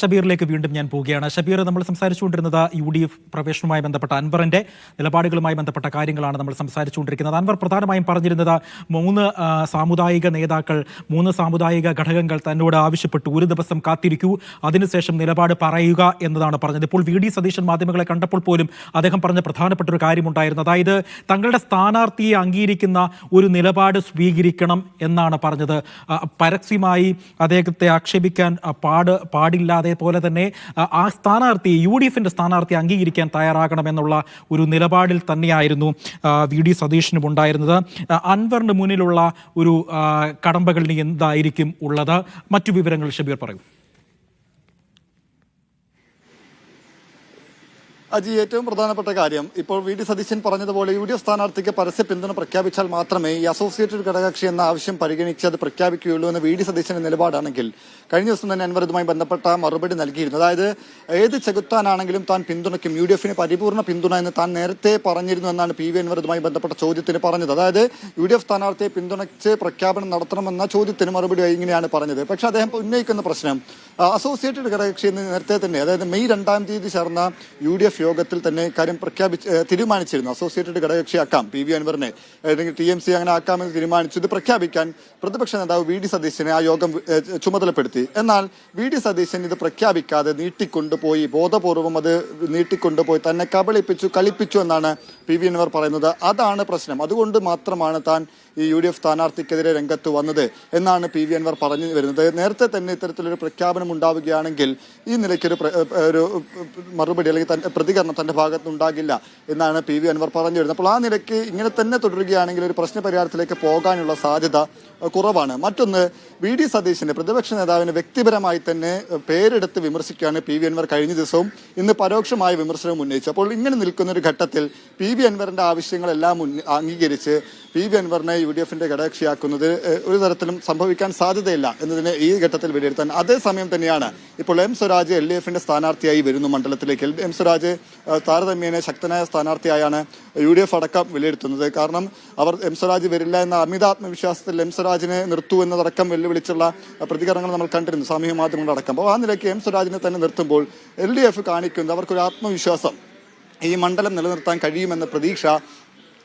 ഷബീറിലേക്ക് വീണ്ടും ഞാൻ പോവുകയാണ്. ഷബീർ നമ്മൾ സംസാരിച്ചുകൊണ്ടിരുന്നത് യു ഡി എഫ് പ്രവേശനവുമായി ബന്ധപ്പെട്ട അൻവറിന്റെ നിലപാടുകളുമായി ബന്ധപ്പെട്ട കാര്യങ്ങളാണ് നമ്മൾ സംസാരിച്ചുകൊണ്ടിരിക്കുന്നത്. അൻവർ പ്രധാനമായും പറഞ്ഞിരുന്നത് മൂന്ന് സാമുദായിക നേതാക്കൾ മൂന്ന് സാമുദായിക ഘടകങ്ങൾ തന്നോട് ആവശ്യപ്പെട്ടു. ഒരു ദിവസം കാത്തിരിക്കൂ അതിനുശേഷം നിലപാട് പറയുക എന്നതാണ് പറഞ്ഞത്. ഇപ്പോൾ വി ഡി സതീശൻ മാധ്യമങ്ങളെ കണ്ടപ്പോൾ പോലും അദ്ദേഹം പറഞ്ഞ പ്രധാനപ്പെട്ട ഒരു കാര്യമുണ്ടായിരുന്നു അതായത് തങ്ങളുടെ സ്ഥാനാർത്ഥിയെ അംഗീകരിക്കുന്ന ഒരു നിലപാട് സ്വീകരിക്കണം എന്നാണ് പറഞ്ഞത്. പരസ്യമായി അദ്ദേഹത്തെ ആക്ഷേപിക്കാൻ പാട് പാടില്ല അതേപോലെ തന്നെ ആ, സ്ഥാനാർത്ഥി യു ഡി എഫിന്റെ സ്ഥാനാർത്ഥി അംഗീകരിക്കാൻ തയ്യാറാകണമെന്നുള്ള ഒരു നിലപാടിൽ തന്നെയായിരുന്നു വി ഡി സതീഷിനും ഉണ്ടായിരുന്നത്. അൻവറിന് മുന്നിലുള്ള ഒരു കടമ്പകളിന് എന്തായിരിക്കും ഉള്ളത്? മറ്റു വിവരങ്ങൾ ഷബീർ പറയൂ. അജി ഏറ്റവും പ്രധാനപ്പെട്ട കാര്യം ഇപ്പോൾ വി ഡി സതീശൻ പറഞ്ഞതുപോലെ യു ഡി എഫ് സ്ഥാനാർത്ഥിക്ക് പരസ്യ പിന്തുണ പ്രഖ്യാപിച്ചാൽ മാത്രമേ ഈ അസോസിയേറ്റഡ് ഘടകകക്ഷി എന്ന ആവശ്യം പരിഗണിച്ച് അത് പ്രഖ്യാപിക്കുകയുള്ളൂ എന്ന് വി ഡി സതീശന്റെ നിലപാടാണെങ്കിൽ കഴിഞ്ഞ ദിവസം തന്നെ അൻവർ ഇതുമായി ബന്ധപ്പെട്ട മറുപടി നൽകിയിരുന്നു. അതായത് ഏത് ചെകുത്താനാണെങ്കിലും താൻ പിന്തുണയ്ക്കും യു ഡി എഫിന് പരിപൂർണ പിന്തുണ എന്ന് താൻ നേരത്തെ പറഞ്ഞിരുന്നു എന്നാണ് പി വി അൻവർ ഇതുമായി ബന്ധപ്പെട്ട ചോദ്യത്തിന് പറഞ്ഞത്. അതായത് യു ഡി എഫ് സ്ഥാനാർത്ഥിയെ പിന്തുണച്ച് പ്രഖ്യാപനം നടത്തണമെന്ന ചോദ്യത്തിന് മറുപടി ഇങ്ങനെയാണ് പറഞ്ഞത്. പക്ഷേ അദ്ദേഹം ഉന്നയിക്കുന്ന പ്രശ്നം അസോസിയേറ്റഡ് ഘടകകക്ഷി എന്ന് നേരത്തെ തന്നെ അതായത് മെയ് രണ്ടാം തീയതി ചേർന്ന യു ഡി എഫ് യോഗത്തിൽ തന്നെ കാര്യം പ്രഖ്യാപിച്ച് തീരുമാനിച്ചിരുന്നു. അസോസിയേറ്റഡ് ഘടകകക്ഷിയാക്കാം. പി വി അൻവറിനെ അല്ലെങ്കിൽ ടി എം സി അങ്ങനെ ആക്കാമെന്ന് തീരുമാനിച്ചു. ഇത് പ്രഖ്യാപിക്കാൻ പ്രതിപക്ഷ നേതാവ് വി ഡി സതീശനെ ആ യോഗം ചുമതലപ്പെടുത്തി. എന്നാൽ വി ഡി സതീശൻ ഇത് പ്രഖ്യാപിക്കാതെ നീട്ടിക്കൊണ്ടുപോയി ബോധപൂർവം അത് നീട്ടിക്കൊണ്ടുപോയി തന്നെ കബളിപ്പിച്ചു കളിപ്പിച്ചു എന്നാണ് പി വി അൻവർ പറയുന്നത്. അതാണ് പ്രശ്നം. അതുകൊണ്ട് മാത്രമാണ് താൻ ഈ യു ഡി എഫ് സ്ഥാനാർത്ഥിക്കെതിരെ രംഗത്ത് വന്നത് എന്നാണ് പി വി അൻവർ പറഞ്ഞു വരുന്നത്. നേരത്തെ തന്നെ ഇത്തരത്തിലൊരു പ്രഖ്യാപനം ഉണ്ടാവുകയാണെങ്കിൽ ഈ നിലയ്ക്കൊരു ഒരു മറുപടി അല്ലെങ്കിൽ പ്രതികരണം തന്റെ ഭാഗത്ത് ഉണ്ടാകില്ല എന്നാണ് പി വി അൻവർ പറഞ്ഞു വരുന്നത് അപ്പോൾ ആ നിലയ്ക്ക് ഇങ്ങനെ തന്നെ തുടരുകയാണെങ്കിൽ ഒരു പ്രശ്ന പരിഹാരത്തിലേക്ക് പോകാനുള്ള സാധ്യത കുറവാണ്. മറ്റൊന്ന് വി ഡി സതീശിന്റെ പ്രതിപക്ഷ നേതാവിനെ വ്യക്തിപരമായി തന്നെ പേരെടുത്ത് വിമർശിക്കുകയാണ് പി വി അൻവർ കഴിഞ്ഞ ദിവസവും ഇന്ന് പരോക്ഷമായ വിമർശനം ഉന്നയിച്ചു. അപ്പോൾ ഇങ്ങനെ നിൽക്കുന്ന ഒരു ഘട്ടത്തിൽ പി വി അൻവറിന്റെ ആവശ്യങ്ങളെല്ലാം അംഗീകരിച്ച് പി വി അൻവറിനെ യു ഡി എഫിന്റെ ഘടകക്ഷിയാക്കുന്നത് ഒരു തരത്തിലും സംഭവിക്കാൻ സാധ്യതയില്ല എന്നതിനെ ഈ ഘട്ടത്തിൽ വിലയിരുത്താൻ. അതേസമയം തന്നെയാണ് ഇപ്പോൾ എം സ്വരാജ് എൽ ഡി എഫിന്റെ സ്ഥാനാർത്ഥിയായി വരുന്നു മണ്ഡലത്തിലേക്ക്. എം സ്വരാജ് താരതമ്യേന ശക്തനായ സ്ഥാനാർത്ഥിയായാണ് യു ഡി എഫ് അടക്കം വിലയിരുത്തുന്നത്. കാരണം അവർ എം സ്വരാജ് വരില്ല എന്ന അമിത ആത്മവിശ്വാസത്തിൽ എം സ്വരാജിനെ നിർത്തൂ എന്നതടക്കം വെല്ലുവിളിച്ചുള്ള പ്രതികരണങ്ങൾ നമ്മൾ കണ്ടിരുന്നു സാമൂഹ്യ മാധ്യമങ്ങളടക്കം അപ്പോൾ ആ നിലയ്ക്ക് എം സ്വരാജിനെ തന്നെ നിർത്തുമ്പോൾ എൽ ഡി എഫ് കാണിക്കുന്നത് അവർക്കൊരു ആത്മവിശ്വാസം ഈ മണ്ഡലം നിലനിർത്താൻ കഴിയുമെന്ന പ്രതീക്ഷ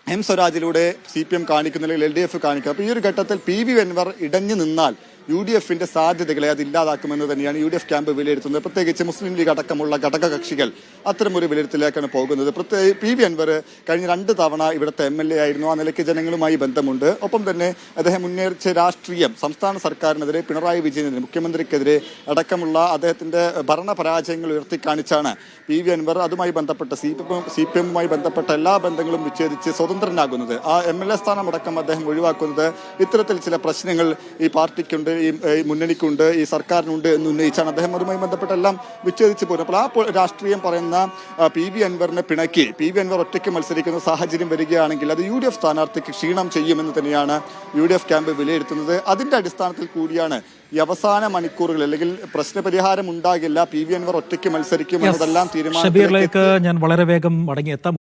എം സ്വരാജിലൂടെ സി പി എം കാണിക്കുന്നില്ലെങ്കിൽ എൽ ഡി എഫ് കാണിക്കുക അപ്പോൾ ഈ ഒരു ഘട്ടത്തിൽ പി വി അൻവർ ഇടഞ്ഞു നിന്നാൽ യു ഡി എഫിന്റെ സാധ്യതകളെ അത് ഇല്ലാതാക്കുമെന്ന് തന്നെയാണ് യു ഡി എഫ് ക്യാമ്പ് വിലയിരുത്തുന്നത്. പ്രത്യേകിച്ച് മുസ്ലിം ലീഗ് അടക്കമുള്ള ഘടക കക്ഷികൾ അത്തരമൊരു വിലയിരുത്തലിലേക്കാണ് പോകുന്നത്. പ്രത്യേക പി വി അൻവർ കഴിഞ്ഞ രണ്ട് തവണ ഇവിടുത്തെ എം എൽ എ ആയിരുന്നു. ആ നിലയ്ക്ക് ജനങ്ങളുമായി ബന്ധമുണ്ട്. ഒപ്പം തന്നെ അദ്ദേഹം മുന്നേറിച്ച രാഷ്ട്രീയം സംസ്ഥാന സർക്കാരിനെതിരെ പിണറായി വിജയനെതിരെ മുഖ്യമന്ത്രിക്കെതിരെ അടക്കമുള്ള അദ്ദേഹത്തിന്റെ ഭരണ പരാജയങ്ങൾ ഉയർത്തിക്കാണിച്ചാണ് പി വി അൻവർ അതുമായി ബന്ധപ്പെട്ട സി പി സി പി എമ്മുമായി ബന്ധപ്പെട്ട എല്ലാ ബന്ധങ്ങളും വിച്ഛേദിച്ച് സ്വതന്ത്രനാകുന്നത്. ആ എം എൽ എ സ്ഥാനം അടക്കം അദ്ദേഹം ഒഴിവാക്കുന്നത് ഇത്തരത്തിൽ ചില പ്രശ്നങ്ങൾ ഈ പാർട്ടിക്കുണ്ട്. ഈ ഈ മുന്നണിക്കുണ്ട് ഈ സർക്കാരിനുണ്ട് എന്ന് ഉന്നയിച്ചാണ് അദ്ദേഹം അതുമായി ബന്ധപ്പെട്ടെല്ലാം വിച്ഛേദിച്ച് പോരുന്നത് അപ്പോൾ ആ രാഷ്ട്രീയം പറയുന്ന പി വി അൻവറിനെ പിണക്കി പി വി അൻവർ ഒറ്റയ്ക്ക് മത്സരിക്കുന്ന സാഹചര്യം വരികയാണെങ്കിൽ അത് യു ഡി എഫ് സ്ഥാനാർത്ഥിക്ക് ക്ഷീണം ചെയ്യുമെന്ന് തന്നെയാണ് യു ഡി എഫ് ക്യാമ്പ് വിലയിരുത്തുന്നത്. അതിന്റെ അടിസ്ഥാനത്തിൽ കൂടിയാണ് ഈ അവസാന മണിക്കൂറുകൾ അല്ലെങ്കിൽ പ്രശ്നപരിഹാരം ഉണ്ടാകില്ല പി വി അൻവർ ഒറ്റയ്ക്ക് മത്സരിക്കും എന്നതെല്ലാം തീരുമാനം ഞാൻ വളരെ വേഗം മടങ്ങിയെത്താം.